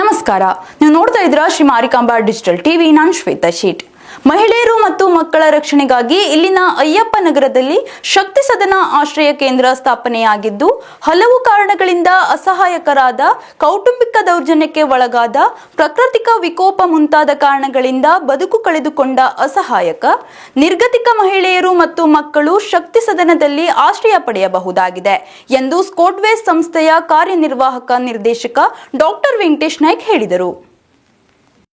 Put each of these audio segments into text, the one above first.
ನಮಸ್ಕಾರ. ನೀವು ನೋಡ್ತಾ ಇದ್ದೀರಾ ಶ್ರೀ ಮಾರಿಕಾಂಬಾ ಡಿಜಿಟಲ್ ಟಿವಿ. ನಾನು ಶ್ವೇತಾ ಶೀಟ್. ಮಹಿಳೆಯರು ಮತ್ತು ಮಕ್ಕಳ ರಕ್ಷಣೆಗಾಗಿ ಇಲ್ಲಿನ ಅಯ್ಯಪ್ಪ ನಗರದಲ್ಲಿ ಶಕ್ತಿ ಸದನ ಆಶ್ರಯ ಕೇಂದ್ರ ಸ್ಥಾಪನೆಯಾಗಿದ್ದು, ಹಲವು ಕಾರಣಗಳಿಂದ ಅಸಹಾಯಕರಾದ, ಕೌಟುಂಬಿಕ ದೌರ್ಜನ್ಯಕ್ಕೆ ಒಳಗಾದ, ಪ್ರಾಕೃತಿಕ ವಿಕೋಪ ಮುಂತಾದ ಕಾರಣಗಳಿಂದ ಬದುಕು ಕಳೆದುಕೊಂಡ ಅಸಹಾಯಕ, ನಿರ್ಗತಿಕ ಮಹಿಳೆಯರು ಮತ್ತು ಮಕ್ಕಳು ಶಕ್ತಿ ಸದನದಲ್ಲಿ ಆಶ್ರಯ ಪಡೆಯಬಹುದಾಗಿದೆ ಎಂದು ಸ್ಕೋಟ್ವೇಸ್ ಸಂಸ್ಥೆಯ ಕಾರ್ಯನಿರ್ವಾಹಕ ನಿರ್ದೇಶಕ ಡಾಕ್ಟರ್ ವೆಂಕಟೇಶ್ ನಾಯ್ಕ್ ಹೇಳಿದರು.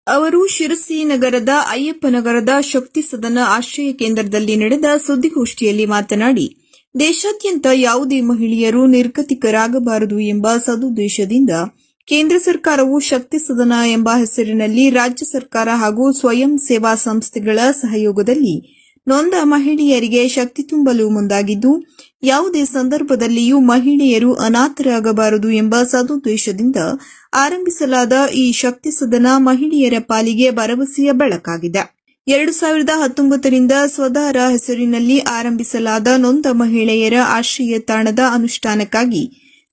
ಅವರು ಶಿರಸಿ ನಗರದ ಅಯ್ಯಪ್ಪ ನಗರದ ಶಕ್ತಿ ಸದನ ಆಶ್ರಯ ಕೇಂದ್ರದಲ್ಲಿ ನಡೆದ ಸುದ್ದಿಗೋಷ್ಠಿಯಲ್ಲಿ ಮಾತನಾಡಿ, ದೇಶಾದ್ಯಂತ ಯಾವುದೇ ಮಹಿಳೆಯರು ನಿರ್ಗತಿಕರಾಗಬಾರದು ಎಂಬ ಸದುದ್ದೇಶದಿಂದ ಕೇಂದ್ರ ಸರ್ಕಾರವು ಶಕ್ತಿ ಸದನ ಎಂಬ ಹೆಸರಿನಲ್ಲಿ ರಾಜ್ಯ ಸರ್ಕಾರ ಹಾಗೂ ಸ್ವಯಂ ಸೇವಾ ಸಂಸ್ಥೆಗಳ ಸಹಯೋಗದಲ್ಲಿ ನೊಂದ ಮಹಿಳೆಯರಿಗೆ ಶಕ್ತಿ ತುಂಬಲು ಮುಂದಾಗಿದ್ದು, ಯಾವುದೇ ಸಂದರ್ಭದಲ್ಲಿಯೂ ಮಹಿಳೆಯರು ಅನಾಥರಾಗಬಾರದು ಎಂಬ ಸದುದ್ದೇಶದಿಂದ ಆರಂಭಿಸಲಾದ ಈ ಶಕ್ತಿ ಸದನ ಮಹಿಳೆಯರ ಪಾಲಿಗೆ ಭರವಸೆಯ ಬೆಳಕಾಗಿದೆ. ಎರಡು ಸಾವಿರದ ಹತ್ತೊಂಬತ್ತರಿಂದ ಸ್ವದಾರ ಹೆಸರಿನಲ್ಲಿ ಆರಂಭಿಸಲಾದ ನೊಂದ ಮಹಿಳೆಯರ ಆಶ್ರಯ ತಾಣದ ಅನುಷ್ಠಾನಕ್ಕಾಗಿ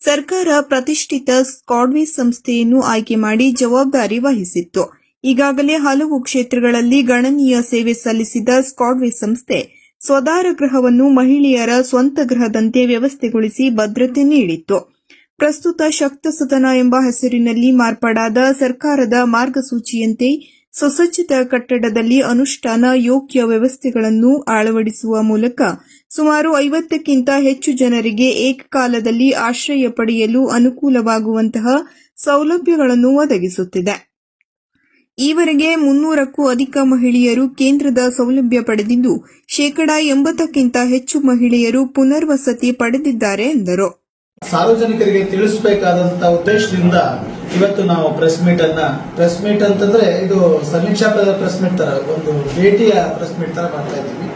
ಸರ್ಕಾರ ಪ್ರತಿಷ್ಠಿತ ಸ್ಕಾಡ್ವೇ ಸಂಸ್ಥೆಯನ್ನು ಆಯ್ಕೆ ಮಾಡಿ ಜವಾಬ್ದಾರಿ ವಹಿಸಿತ್ತು. ಈಗಾಗಲೇ ಹಲವು ಕ್ಷೇತ್ರಗಳಲ್ಲಿ ಗಣನೀಯ ಸೇವೆ ಸಲ್ಲಿಸಿದ ಸ್ಕಾಡ್ವೆ ಸಂಸ್ಥೆ ಸ್ವದಾರ ಗೃಹವನ್ನು ಮಹಿಳೆಯರ ಸ್ವಂತ ಗೃಹದಂತೆ ವ್ಯವಸ್ಥೆಗೊಳಿಸಿ ಭದ್ರತೆ ನೀಡಿತ್ತು. ಪ್ರಸ್ತುತ ಶಕ್ತ ಸದನ ಎಂಬ ಹೆಸರಿನಲ್ಲಿ ಮಾರ್ಪಾಡಾದ ಸರ್ಕಾರದ ಮಾರ್ಗಸೂಚಿಯಂತೆ ಸುಸಜ್ಜಿತ ಕಟ್ಟಡದಲ್ಲಿ ಅನುಷ್ಠಾನ ಯೋಗ್ಯ ವ್ಯವಸ್ಥೆಗಳನ್ನು ಅಳವಡಿಸುವ ಮೂಲಕ ಸುಮಾರು ಐವತ್ತಕ್ಕಿಂತ ಹೆಚ್ಚು ಜನರಿಗೆ ಏಕಕಾಲದಲ್ಲಿ ಆಶ್ರಯ ಪಡೆಯಲು ಅನುಕೂಲವಾಗುವಂತಹ ಸೌಲಭ್ಯಗಳನ್ನು ಒದಗಿಸುತ್ತಿದೆ. ಈವರೆಗೆ ಮುನ್ನೂರಕ್ಕೂ ಅಧಿಕ ಮಹಿಳೆಯರು ಕೇಂದ್ರದ ಸೌಲಭ್ಯ ಪಡೆದಿದ್ದು, ಶೇಕಡಾ ಎಂಬತ್ತಕ್ಕಿಂತ ಹೆಚ್ಚು ಮಹಿಳೆಯರು ಪುನರ್ವಸತಿ ಪಡೆದಿದ್ದಾರೆ ಎಂದರು. ಸಾರ್ವಜನಿಕರಿಗೆ ತಿಳಿಸಬೇಕಾದಂತಹ ಉದ್ದೇಶದಿಂದ ಇವತ್ತು ನಾವು ಪ್ರೆಸ್ ಮೀಟ್ ಅನ್ನ ಪ್ರೆಸ್ ಮೀಟ್ ಅಂತಂದ್ರೆ ಇದು ಸಮೀಕ್ಷಾ ಪ್ರೆಸ್ ಮೀಟ್ ತರ, ಒಂದು ಭೇಟಿಯ ಪ್ರೆಸ್ ಮೀಟ್ ತರ ಮಾಡ್ತಾ ಇದ್ದೀವಿ.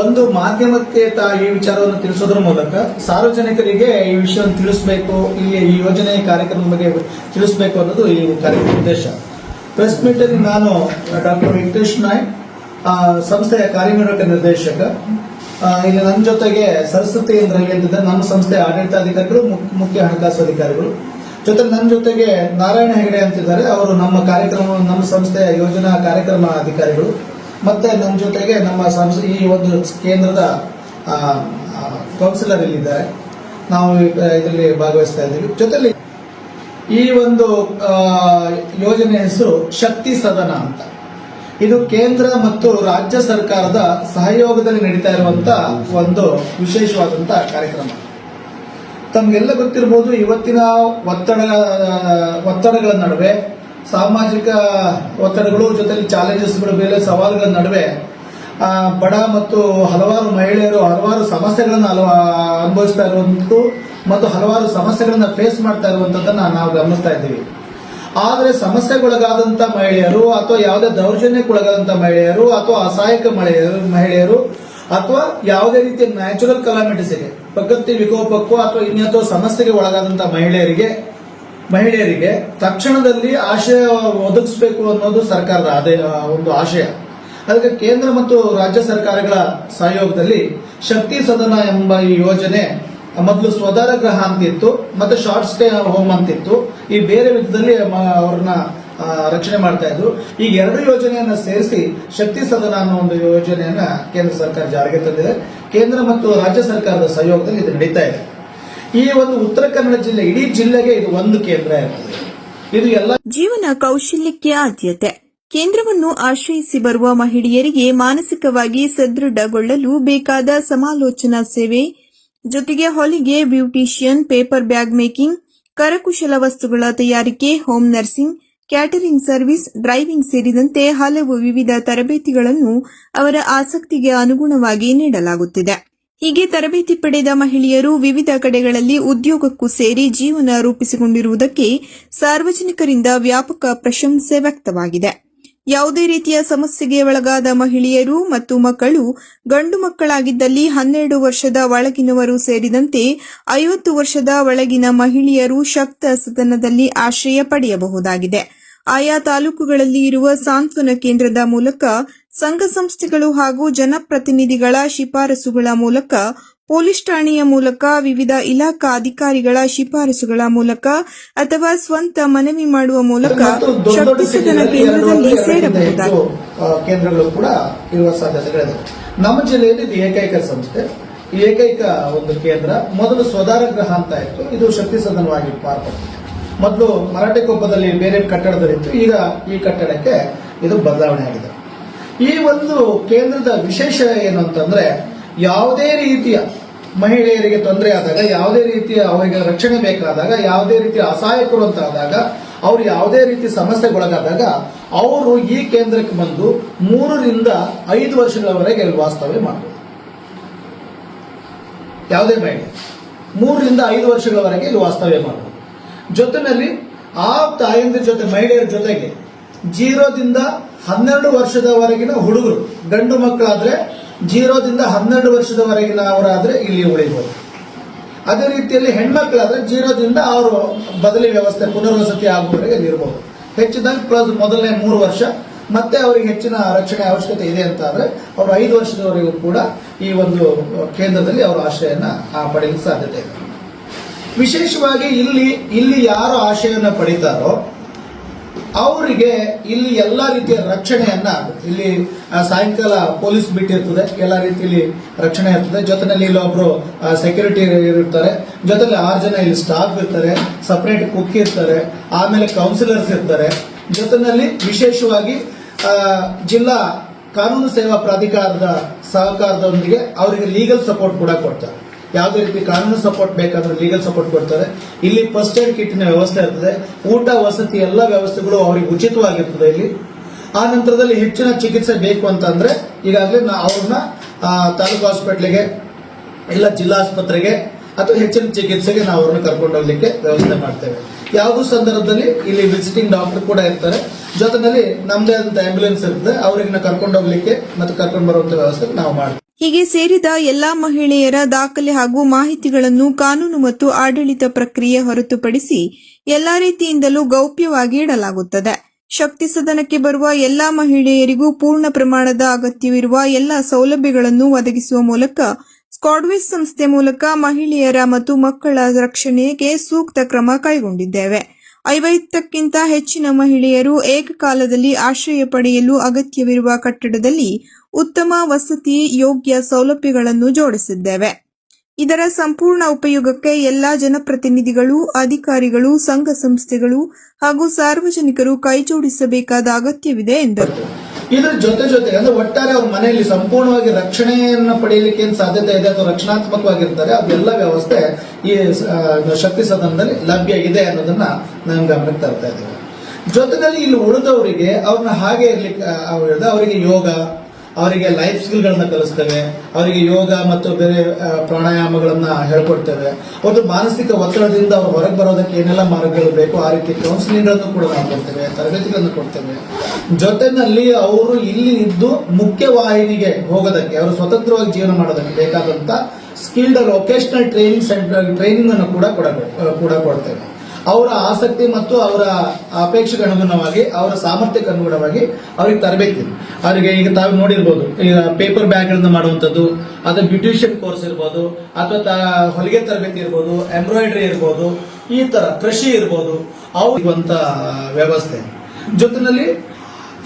ಒಂದು ಮಾಧ್ಯಮಕ್ಕೆ ತಾ ಈ ವಿಚಾರವನ್ನು ತಿಳಿಸೋದ್ರ ಮೂಲಕ ಸಾರ್ವಜನಿಕರಿಗೆ ಈ ವಿಷಯವನ್ನು ತಿಳಿಸಬೇಕು, ಈ ಯೋಜನೆ ಕಾರ್ಯಕ್ರಮದ ಬಗ್ಗೆ ತಿಳಿಸಬೇಕು ಅನ್ನೋದು ಈ ಕಾರ್ಯಕ್ರಮ ಉದ್ದೇಶ. ಪ್ರೆಸ್ ಮೀಟ್ ಅಲ್ಲಿ ನಾನು ಡಾಕ್ಟರ್ ವೆಂಕಟೇಶ್ ನಾಯ್ಕ್ ಸಂಸ್ಥೆಯ ಕಾರ್ಯನಿರ್ವಾಹಕ ನಿರ್ದೇಶಕ. ಇಲ್ಲಿ ನನ್ನ ಜೊತೆಗೆ ಸರಸ್ವತಿ ಎಂದು ಅಂತಿದ್ದ ನಮ್ಮ ಸಂಸ್ಥೆಯ ಆಡಳಿತಾಧಿಕಾರಿಗಳು ಮುಖ್ಯ- ಹಣಕಾಸು ಅಧಿಕಾರಿಗಳು. ಜೊತೆ ನನ್ನ ಜೊತೆಗೆ ನಾರಾಯಣ ಹೆಗಡೆ ಅಂತಿದ್ದಾರೆ. ಅವರು ನಮ್ಮ ಕಾರ್ಯಕ್ರಮ, ನಮ್ಮ ಸಂಸ್ಥೆಯ ಯೋಜನಾ ಕಾರ್ಯಕ್ರಮ ಅಧಿಕಾರಿಗಳು. ಮತ್ತೆ ನನ್ನ ಜೊತೆಗೆ ನಮ್ಮ ಸಂಸ್ಥೆ, ಈ ಒಂದು ಕೇಂದ್ರದ ಕೌನ್ಸಿಲರ್ ಇಲ್ಲಿದ್ದಾರೆ. ನಾವು ಇದರಲ್ಲಿ ಭಾಗವಹಿಸ್ತಾ ಇದ್ದೀವಿ. ಜೊತೆಲಿ ಈ ಒಂದು ಯೋಜನೆ ಹೆಸರು ಶಕ್ತಿ ಸದನ ಅಂತ. ಇದು ಕೇಂದ್ರ ಮತ್ತು ರಾಜ್ಯ ಸರ್ಕಾರದ ಸಹಯೋಗದಲ್ಲಿ ನಡೀತಾ ಇರುವಂತ ಒಂದು ವಿಶೇಷವಾದಂತ ಕಾರ್ಯಕ್ರಮ. ತಮಗೆಲ್ಲ ಗೊತ್ತಿರಬಹುದು ಇವತ್ತಿನ ಒತ್ತಡ, ಒತ್ತಡಗಳ ನಡುವೆ, ಸಾಮಾಜಿಕ ಒತ್ತಡಗಳು, ಜೊತೆಲಿ ಚಾಲೆಂಜಸ್ಗಳ ಮೇಲೆ ಸವಾಲುಗಳ ನಡುವೆ ಬಡ ಮತ್ತು ಹಲವಾರು ಮಹಿಳೆಯರು ಹಲವಾರು ಸಮಸ್ಯೆಗಳನ್ನು ಅನುಭವಿಸ್ತಾ ಇರುವಂಥದ್ದು ಮತ್ತು ಹಲವಾರು ಸಮಸ್ಯೆಗಳನ್ನ ಫೇಸ್ ಮಾಡ್ತಾ ಇರುವಂಥದ್ದನ್ನು ನಾವು ಗಮನಿಸ್ತಾ ಇದ್ದೀವಿ. ಆದರೆ ಸಮಸ್ಯೆಗೊಳಗಾದಂಥ ಮಹಿಳೆಯರು ಅಥವಾ ಯಾವುದೇ ದೌರ್ಜನ್ಯಕ್ಕೊಳಗಾದಂಥ ಮಹಿಳೆಯರು ಅಥವಾ ಅಸಹಾಯಕ ಮಹಿಳೆಯರು ಮಹಿಳೆಯರು ಅಥವಾ ಯಾವುದೇ ರೀತಿಯ ನ್ಯಾಚುರಲ್ ಕಲಾಮಿಟೀಸ್ಗೆ ಪ್ರಕೃತಿ ವಿಕೋಪಕ್ಕೂ ಅಥವಾ ಇನ್ಯಾತೋ ಸಮಸ್ಯೆಗೆ ಒಳಗಾದಂಥ ಮಹಿಳೆಯರಿಗೆ ಮಹಿಳೆಯರಿಗೆ ತಕ್ಷಣದಲ್ಲಿ ಆಶಯ ಒದಗಿಸಬೇಕು ಅನ್ನೋದು ಸರ್ಕಾರದ ಅದೇ ಒಂದು ಆಶಯ. ಅದಕ್ಕೆ ಕೇಂದ್ರ ಮತ್ತು ರಾಜ್ಯ ಸರ್ಕಾರಗಳ ಸಹಯೋಗದಲ್ಲಿ ಶಕ್ತಿ ಸದನ ಎಂಬ ಈ ಯೋಜನೆ ಮೊದಲು ಸ್ವಧಾರ ಗೃಹ ಅಂತಿತ್ತು ಮತ್ತೆ ಶಾರ್ಟ್ ಸ್ಟೇ ಹೋಮ್ ಅಂತಿತ್ತು ಈ ಬೇರೆ ವಿಧದಲ್ಲಿ ಅವ್ರನ್ನ ರಕ್ಷಣೆ ಮಾಡ್ತಾ ಇದ್ರು. ಈಗ ಎರಡು ಯೋಜನೆಯನ್ನ ಸೇರಿಸಿ ಶಕ್ತಿ ಸದನ ಅನ್ನೋ ಒಂದು ಯೋಜನೆಯನ್ನ ಕೇಂದ್ರ ಸರ್ಕಾರ ಜಾರಿಗೆ ತಂದಿದೆ. ಕೇಂದ್ರ ಮತ್ತು ರಾಜ್ಯ ಸರ್ಕಾರದ ಸಹಯೋಗದಲ್ಲಿ ಇದು ನಡೀತಾ ಇದೆ. ಈ ಒಂದು ಉತ್ತರ ಕನ್ನಡ ಜಿಲ್ಲೆ, ಇಡೀ ಜಿಲ್ಲೆಗೆ ಇದು ಒಂದು ಕೇಂದ್ರ ಇರ್ತದೆ ಇದು ಎಲ್ಲ ಜೀವನ ಕೌಶಲ್ಯಕ್ಕೆ ಆದ್ಯತೆ. ಕೇಂದ್ರವನ್ನು ಆಶ್ರಯಿಸಿ ಬರುವ ಮಹಿಳೆಯರಿಗೆ ಮಾನಸಿಕವಾಗಿ ಸದೃಢಗೊಳ್ಳಲು ಬೇಕಾದ ಸಮಾಲೋಚನಾ ಸೇವೆ ಜೊತೆಗೆ ಹೊಲಿಗೆ, ಬ್ಯೂಟಿಷಿಯನ್, ಪೇಪರ್ ಬ್ಯಾಗ್ ಮೇಕಿಂಗ್, ಕರಕುಶಲ ವಸ್ತುಗಳ ತಯಾರಿಕೆ, home nursing, catering service, driving ಸೇರಿದಂತೆ ಹಲವು ವಿವಿಧ ತರಬೇತಿಗಳನ್ನು ಅವರ ಆಸಕ್ತಿಗೆ ಅನುಗುಣವಾಗಿ ನೀಡಲಾಗುತ್ತಿದೆ. ಹೀಗೆ ತರಬೇತಿ ಪಡೆದ ಮಹಿಳೆಯರು ವಿವಿಧ ಕಡೆಗಳಲ್ಲಿ ಉದ್ಯೋಗಕ್ಕೂ ಸೇರಿ ಜೀವನ ರೂಪಿಸಿಕೊಂಡಿರುವುದಕ್ಕೆ ಸಾರ್ವಜನಿಕರಿಂದ ವ್ಯಾಪಕ ಪ್ರಶಂಸೆ ವ್ಯಕ್ತವಾಗಿದೆ. ಯಾವುದೇ ರೀತಿಯ ಸಮಸ್ಯೆಗೆ ಒಳಗಾದ ಮಹಿಳೆಯರು ಮತ್ತು ಮಕ್ಕಳು ಗಂಡು ಮಕ್ಕಳಾಗಿದ್ದಲ್ಲಿ ಹನ್ನೆರಡು ವರ್ಷದ ಒಳಗಿನವರು ಸೇರಿದಂತೆ ಐವತ್ತು ವರ್ಷದ ಒಳಗಿನ ಮಹಿಳೆಯರು ಶಕ್ತ ಸದನದಲ್ಲಿ ಆಶ್ರಯ ಪಡೆಯಬಹುದಾಗಿದೆ. ಆಯಾ ತಾಲೂಕುಗಳಲ್ಲಿ ಇರುವ ಸಾಂತ್ವನ ಕೇಂದ್ರದ ಮೂಲಕ ಸಂಘ ಸಂಸ್ಥೆಗಳು ಹಾಗೂ ಜನಪ್ರತಿನಿಧಿಗಳ ಶಿಫಾರಸುಗಳ ಮೂಲಕ ಪೊಲೀಸ್ ಠಾಣೆಯ ಮೂಲಕ ವಿವಿಧ ಇಲಾಖಾ ಅಧಿಕಾರಿಗಳ ಶಿಫಾರಸುಗಳ ಮೂಲಕ ಅಥವಾ ಸ್ವಂತ ಮನವಿ ಮಾಡುವ ಮೂಲಕ ಶಕ್ತಿ ಸದನ ಕೇಂದ್ರದಲ್ಲಿ ಸೇರಬಹುದಾಗಿದೆ. ಕೇಂದ್ರಗಳು ಕೂಡ ಇರುವ ಸಾಧ್ಯತೆಗಳಿದೆ. ನಮ್ಮ ಜಿಲ್ಲೆಯಲ್ಲಿ ಇದು ಏಕೈಕ ಸಂಸ್ಥೆ. ಈ ಏಕೈಕ ಒಂದು ಕೇಂದ್ರ. ಮೊದಲು ಸ್ವದಾರ ಗ್ರಹ ಅಂತ ಇತ್ತು. ಇದು ಶಕ್ತಿ ಸದನವಾಗಿ ಮಾರ್ಪಟ್ಟಿದೆ ಮೊದಲು ಮರಾಠಿ ಕೊಪ್ಪದಲ್ಲಿ ಬೇರೆ ಕಟ್ಟಡದಲ್ಲಿತ್ತು. ಈಗ ಈ ಕಟ್ಟಡಕ್ಕೆ ಇದು ಬದಲಾವಣೆ ಆಗಿದೆ. ಈ ಒಂದು ಕೇಂದ್ರದ ವಿಶೇಷ ಏನು ಅಂತಂದ್ರೆ ಯಾವುದೇ ರೀತಿಯ ಮಹಿಳೆಯರಿಗೆ ತೊಂದರೆ ಆದಾಗ, ಯಾವುದೇ ರೀತಿಯ ಅವರಿಗೆ ರಕ್ಷಣೆ ಬೇಕಾದಾಗ, ಯಾವುದೇ ರೀತಿಯ ಅಸಹಾಯಕರು ಅಂತ ಆದಾಗ ಅವ್ರು ಯಾವುದೇ ರೀತಿ ಸಮಸ್ಯೆಗೊಳಗಾದಾಗ, ಅವರು ಈ ಕೇಂದ್ರಕ್ಕೆ ಬಂದು ಮೂರರಿಂದ ಐದು ವರ್ಷಗಳವರೆಗೆ ವಾಸ್ತವ್ಯ ಮಾಡಬಹುದು ಯಾವುದೇ ಮಹಿಳೆ, ಮೂರರಿಂದ ಐದು ವರ್ಷಗಳವರೆಗೆ ಇಲ್ಲಿ ವಾಸ್ತವ್ಯ ಮಾಡಬಹುದು ಜೊತೆಯಲ್ಲಿ ಆ ತಾಯಂದಿರ ಜೊತೆ, ಮಹಿಳೆಯರ ಜೊತೆಗೆ ಜೀರೋದಿಂದ ಹನ್ನೆರಡು ವರ್ಷದವರೆಗಿನ ಹುಡುಗರು, ಗಂಡು ಮಕ್ಕಳಾದ್ರೆ ಜೀರೋದಿಂದ ಹನ್ನೆರಡು ವರ್ಷದವರೆಗಿನ ಅವರಾದರೆ ಇಲ್ಲಿ ಉಳಿಬೋದು. ಅದೇ ರೀತಿಯಲ್ಲಿ ಹೆಣ್ಮಕ್ಳಾದ್ರೆ ಜೀರೋದಿಂದ ಅವರು ಬದಲಿ ವ್ಯವಸ್ಥೆ ಪುನರ್ವಸತಿ ಆಗುವವರೆಗೆ ಇಲ್ಲಿ ಇರಬಹುದು ಹೆಚ್ಚಿದಾಗ ಪ್ಲಸ್ ಮೊದಲನೇ ಮೂರು ವರ್ಷ, ಮತ್ತೆ ಅವರಿಗೆ ಹೆಚ್ಚಿನ ರಕ್ಷಣೆ ಅವಶ್ಯಕತೆ ಇದೆ ಅಂತ ಆದರೆ ಅವರು ಐದು ವರ್ಷದವರೆಗೂ ಕೂಡ ಈ ಒಂದು ಕೇಂದ್ರದಲ್ಲಿ ಅವರ ಆಶ್ರಯನ ಪಡೆಯಲು ಸಾಧ್ಯತೆ ಇದೆ. ವಿಶೇಷವಾಗಿ ಇಲ್ಲಿ ಇಲ್ಲಿ ಯಾರು ಆಶ್ರಯನ ಪಡಿತಾರೋ ಅವರಿಗೆ ಇಲ್ಲಿ ಎಲ್ಲ ರೀತಿಯ ರಕ್ಷಣೆಯನ್ನ ಇಲ್ಲಿ ಸಾಯಂಕಾಲ ಪೊಲೀಸ್ ಬಿಟ್ಟಿರ್ತದೆ. ಎಲ್ಲ ರೀತಿಯಲ್ಲಿ ರಕ್ಷಣೆ ಇರ್ತದೆ. ಜೊತೆನಲ್ಲಿ ಇಲ್ಲಿ ಒಬ್ರು ಸೆಕ್ಯೂರಿಟಿ ಇರ್ತಾರೆ ಜೊತೆಲಿ ಆರು ಜನ ಇಲ್ಲಿ ಸ್ಟಾಫ್ ಇರ್ತಾರೆ. ಸಪರೇಟ್ ಕುಕ್ ಇರ್ತಾರೆ. ಆಮೇಲೆ ಕೌನ್ಸಿಲರ್ಸ್ ಇರ್ತಾರೆ. ಜೊತೆನಲ್ಲಿ ವಿಶೇಷವಾಗಿ ಜಿಲ್ಲಾ ಕಾನೂನು ಸೇವಾ ಪ್ರಾಧಿಕಾರದ ಸಹಕಾರದೊಂದಿಗೆ ಅವರಿಗೆ ಲೀಗಲ್ ಸಪೋರ್ಟ್ ಕೂಡ ಕೊಡ್ತಾರೆ. ಯಾವುದೇ ರೀತಿ ಕಾನೂನು ಸಪೋರ್ಟ್ ಬೇಕಾದರೂ ಲೀಗಲ್ ಸಪೋರ್ಟ್ ಕೊಡ್ತಾರೆ. ಇಲ್ಲಿ ಫಸ್ಟ್ ಏಡ್ ಕಿಟ್ನ ವ್ಯವಸ್ಥೆ ಇರ್ತದೆ ಊಟ, ವಸತಿ ಎಲ್ಲ ವ್ಯವಸ್ಥೆಗಳು ಅವರಿಗೆ ಉಚಿತವಾಗಿರ್ತದೆ ಇಲ್ಲಿ. ಆ ನಂತರದಲ್ಲಿ ಹೆಚ್ಚಿನ ಚಿಕಿತ್ಸೆ ಬೇಕು ಅಂತಂದ್ರೆ ಈಗಾಗಲೇ ಅವ್ರನ್ನ ತಾಲೂಕು ಹಾಸ್ಪಿಟ್ಲಿಗೆ ಇಲ್ಲ ಜಿಲ್ಲಾ ಆಸ್ಪತ್ರೆಗೆ ಅಥವಾ ಹೆಚ್ಚಿನ ಚಿಕಿತ್ಸೆಗೆ ನಾವು ಅವ್ರನ್ನ ಕರ್ಕೊಂಡು ಹೋಗ್ಲಿಕ್ಕೆ ವ್ಯವಸ್ಥೆ ಮಾಡ್ತೇವೆ. ಯಾವುದೋ ಸಂದರ್ಭದಲ್ಲಿ ಇಲ್ಲಿ ವಿಸಿಟಿಂಗ್ ಡಾಕ್ಟರ್ ಕೂಡ ಇರ್ತಾರೆ. ಜೊತೆನಲ್ಲಿ ನಮ್ದೇ ಆದಂತ ಆಂಬ್ಯುಲೆನ್ಸ್ ಇರುತ್ತೆ. ಅವ್ರಿಗೆ ಕರ್ಕೊಂಡು ಹೋಗ್ಲಿಕ್ಕೆ ಮತ್ತು ಕರ್ಕೊಂಡು ಬರುವಂತ ವ್ಯವಸ್ಥೆ ನಾವು ಮಾಡ್ತೀವಿ. ಹೀಗೆ ಸೇರಿದ ಎಲ್ಲಾ ಮಹಿಳೆಯರ ದಾಖಲೆ ಹಾಗೂ ಮಾಹಿತಿಗಳನ್ನು ಕಾನೂನು ಮತ್ತು ಆಡಳಿತ ಪ್ರಕ್ರಿಯೆ ಹೊರತುಪಡಿಸಿ ಎಲ್ಲಾ ರೀತಿಯಿಂದಲೂ ಗೌಪ್ಯವಾಗಿ ಇಡಲಾಗುತ್ತದೆ. ಶಕ್ತಿ ಸದನಕ್ಕೆ ಬರುವ ಎಲ್ಲಾ ಮಹಿಳೆಯರಿಗೂ ಪೂರ್ಣ ಪ್ರಮಾಣದ ಅಗತ್ಯವಿರುವ ಎಲ್ಲಾ ಸೌಲಭ್ಯಗಳನ್ನು ಒದಗಿಸುವ ಮೂಲಕ ಸ್ಕಾಡ್ವಿಸ್ ಸಂಸ್ಥೆ ಮೂಲಕ ಮಹಿಳೆಯರ ಮತ್ತು ಮಕ್ಕಳ ರಕ್ಷಣೆಗೆ ಸೂಕ್ತ ಕ್ರಮ ಕೈಗೊಂಡಿದ್ದೇವೆ. ಐವತ್ತಕ್ಕಿಂತ ಹೆಚ್ಚಿನ ಮಹಿಳೆಯರು ಏಕಕಾಲದಲ್ಲಿ ಆಶ್ರಯ ಪಡೆಯಲು ಅಗತ್ಯವಿರುವ ಕಟ್ಟಡದಲ್ಲಿ ಉತ್ತಮ ವಸತಿ, ಯೋಗ್ಯ ಸೌಲಭ್ಯಗಳನ್ನು ಜೋಡಿಸಿದ್ದೇವೆ. ಇದರ ಸಂಪೂರ್ಣ ಉಪಯೋಗಕ್ಕೆ ಎಲ್ಲಾ ಜನಪ್ರತಿನಿಧಿಗಳು, ಅಧಿಕಾರಿಗಳು, ಸಂಘ ಸಂಸ್ಥೆಗಳು ಹಾಗೂ ಸಾರ್ವಜನಿಕರು ಕೈಜೋಡಿಸಬೇಕಾದ ಅಗತ್ಯವಿದೆ ಎಂದರು. ಇದ್ರ ಜೊತೆ ಜೊತೆ, ಅಂದ್ರೆ ಒಟ್ಟಾರೆ ಅವ್ರ ಮನೆಯಲ್ಲಿ ಸಂಪೂರ್ಣವಾಗಿ ರಕ್ಷಣೆಯನ್ನ ಪಡೆಯಲಿಕ್ಕೆ ಏನ್ ಸಾಧ್ಯತೆ ಇದೆ ಅಥವಾ ರಕ್ಷಣಾತ್ಮಕವಾಗಿರ್ತಾರೆ, ಅದೆಲ್ಲ ವ್ಯವಸ್ಥೆ ಈ ಶಕ್ತಿ ಸದನದಲ್ಲಿ ಲಭ್ಯ ಇದೆ ಅನ್ನೋದನ್ನ ನಾನು ಗಮನಕ್ಕೆ ತರ್ತಾ ಇದ್ದೇವೆ ಜೊತೆಯಲ್ಲಿ ಇಲ್ಲಿ ಉಳಿದವರಿಗೆ ಅವ್ರನ್ನ ಹಾಗೆ ಇರ್ಲಿಕ್ಕೆ ಅವರಿಗೆ ಯೋಗ ಅವರಿಗೆ ಲೈಫ್ ಸ್ಕಿಲ್ಗಳನ್ನು ಕಲಿಸ್ತೇವೆ, ಅವರಿಗೆ ಯೋಗ ಮತ್ತು ಬೇರೆ ಪ್ರಾಣಾಯಾಮಗಳನ್ನು ಹೇಳ್ಕೊಡ್ತೇವೆ. ಒಂದು ಮಾನಸಿಕ ಒತ್ತಡದಿಂದ ಅವ್ರು ಹೊರಗೆ ಬರೋದಕ್ಕೆ ಏನೆಲ್ಲ ಮಾರ್ಗಗಳು ಬೇಕು ಆ ರೀತಿ ಕೌನ್ಸಿಲಿಂಗ್ಗಳನ್ನು ಕೂಡ ನಾವು ಕೊಡ್ತೇವೆ ತರಬೇತಿಗಳನ್ನು ಕೊಡ್ತೇವೆ. ಜೊತೆನಲ್ಲಿ ಅವರು ಇಲ್ಲಿ ಇದ್ದು ಮುಖ್ಯ ವಾಹಿನಿಗೆ ಹೋಗೋದಕ್ಕೆ, ಅವರು ಸ್ವತಂತ್ರವಾಗಿ ಜೀವನ ಮಾಡೋದಕ್ಕೆ ಬೇಕಾದಂತ skilled vocational training centre training ಅನ್ನು ಕೂಡ ಕೊಡಬೇಕು ಕೂಡ ಕೊಡ್ತೇವೆ. ಅವರ ಆಸಕ್ತಿ ಮತ್ತು ಅವರ ಅಪೇಕ್ಷೆಗೆ ಅನುಗುಣವಾಗಿ, ಅವರ ಸಾಮರ್ಥ್ಯಕ್ಕೆ ಅನುಗುಣವಾಗಿ ಅವರಿಗೆ ತರಬೇತಿ ಅವರಿಗೆ ಈಗ ತಾವು ನೋಡಿರ್ಬೋದು, ಈಗ ಪೇಪರ್ ಬ್ಯಾಗ್ಗಳನ್ನ ಮಾಡುವಂಥದ್ದು, ಅಥವಾ ಬ್ಯೂಟಿಷಿಯನ್ ಕೋರ್ಸ್ ಇರ್ಬೋದು, ಅಥವಾ ಹೊಲಿಗೆ ತರಬೇತಿ ಇರ್ಬೋದು ಎಂಬ್ರಾಯ್ಡ್ರಿ ಇರ್ಬೋದು, ಈ ತರ ಕೃಷಿ ಇರ್ಬೋದು ಅವ್ರಿಗುವಂತ ವ್ಯವಸ್ಥೆ. ಜೊತೆನಲ್ಲಿ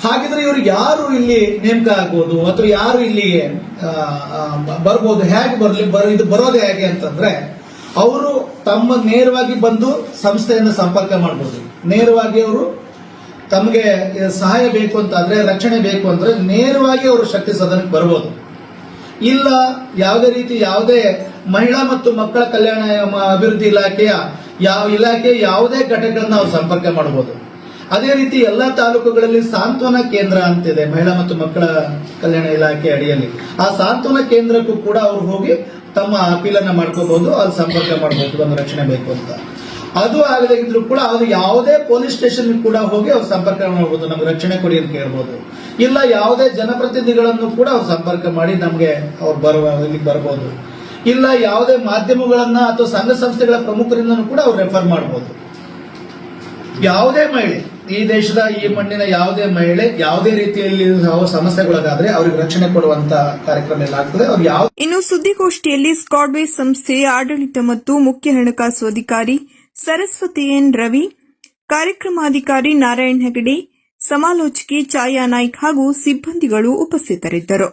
ಹಾಗಿದ್ರೆ ಇವರು ಯಾರು ಇಲ್ಲಿ ನೇಮಕ ಆಗ್ಬೋದು, ಅಥವಾ ಯಾರು ಇಲ್ಲಿ ಬರ್ಬೋದು, ಹೇಗೆ ಬರಲಿ, ಬರ, ಇದು ಬರೋದು ಹೇಗೆ ಅಂತಂದ್ರೆ ಅವರು ತಮ್ಮ ನೇರವಾಗಿ ಬಂದು ಸಂಸ್ಥೆಯನ್ನು ಸಂಪರ್ಕ ಮಾಡಬಹುದು ನೇರವಾಗಿ ಅವರು ತಮಗೆ ಸಹಾಯ ಬೇಕು ಅಂತಂದ್ರೆ ರಕ್ಷಣೆ ಬೇಕು ಅಂದ್ರೆ ನೇರವಾಗಿ ಅವರು ಶಕ್ತಿ ಸದನಕ್ಕೆ ಬರ್ಬೋದು. ಇಲ್ಲ, ಯಾವುದೇ ರೀತಿ ಯಾವುದೇ ಮಹಿಳಾ ಮತ್ತು ಮಕ್ಕಳ ಕಲ್ಯಾಣ ಅಭಿವೃದ್ಧಿ ಇಲಾಖೆಯ ಯಾವ ಇಲಾಖೆ ಯಾವುದೇ ಘಟಕಗಳನ್ನ ಅವ್ರು ಸಂಪರ್ಕ ಮಾಡಬಹುದು ಅದೇ ರೀತಿ ಎಲ್ಲಾ ತಾಲೂಕುಗಳಲ್ಲಿ ಸಾಂತ್ವನ ಕೇಂದ್ರ ಅಂತಿದೆ ಮಹಿಳಾ ಮತ್ತು ಮಕ್ಕಳ ಕಲ್ಯಾಣ ಇಲಾಖೆ ಅಡಿಯಲ್ಲಿ. ಆ ಸಾಂತ್ವನ ಕೇಂದ್ರಕ್ಕೂ ಕೂಡ ಅವ್ರು ಹೋಗಿ ತಮ್ಮ ಅಪೀಲನ್ನು ಮಾಡ್ಕೋಬಹುದು, ಅಲ್ಲಿ ಸಂಪರ್ಕ ಮಾಡಬಹುದು ಒಂದು ರಕ್ಷಣೆ ಬೇಕು ಅಂತ. ಅದು ಆಗದೇ ಇದ್ರು ಕೂಡ ಅವರು ಯಾವುದೇ ಪೊಲೀಸ್ ಸ್ಟೇಷನ್ ಕೂಡ ಹೋಗಿ ಅವ್ರು ಸಂಪರ್ಕ ಮಾಡ್ಬೋದು, ನಮ್ಗೆ ರಕ್ಷಣೆ ಕೊಡಿ ಅಂತ ಕೇಳ್ಬೋದು ಇಲ್ಲ ಯಾವುದೇ ಜನಪ್ರತಿನಿಧಿಗಳನ್ನು ಕೂಡ ಅವ್ರು ಸಂಪರ್ಕ ಮಾಡಿ ನಮಗೆ ಅವ್ರು ಬರುವ ಇಲ್ಲಿಗೆ ಬರ್ಬೋದು. ಇಲ್ಲ ಯಾವುದೇ ಮಾಧ್ಯಮಗಳನ್ನ ಅಥವಾ ಸಂಘ ಸಂಸ್ಥೆಗಳ ಪ್ರಮುಖರಿಂದನೂ ಕೂಡ ಅವ್ರು ರೆಫರ್ ಮಾಡ್ಬೋದು. ಯಾವುದೇ ಮಹಿಳೆ. ಈ ದೇಶದ ಈ ಮಣ್ಣಿನ ಯಾವುದೇ ಮಹಿಳೆ ಯಾವುದೇ ರೀತಿಯಲ್ಲಿ ಸಮಸ್ಯೆಗೊಳಗಾದ್ರೆ ಅವ್ರಿಗೆ ರಕ್ಷಣೆ ಕೊಡುವಂತ ಕಾರ್ಯಕ್ರಮ ಎಲ್ಲ ಆಗ್ತದೆ. ಅವ್ರು ಯಾವ ಇನ್ನು ಸುದ್ದಿಗೋಷ್ಠಿಯಲ್ಲಿ ಸ್ಕಾಡ್ವೇ ಸಂಸ್ಥೆಯ ಆಡಳಿತ ಮತ್ತು ಮುಖ್ಯ ಹಣಕಾಸು ಅಧಿಕಾರಿ ಸರಸ್ವತಿ ಎನ್ ರವಿ, ಕಾರ್ಯಕ್ರಮಾಧಿಕಾರಿ ನಾರಾಯಣ್ ಹೆಗಡೆ, ಸಮಾಲೋಚಕಿ ಛಾಯಾ ನಾಯ್ಕ್ ಹಾಗೂ ಸಿಬ್ಬಂದಿಗಳು ಉಪಸ್ಥಿತರಿದ್ದರು.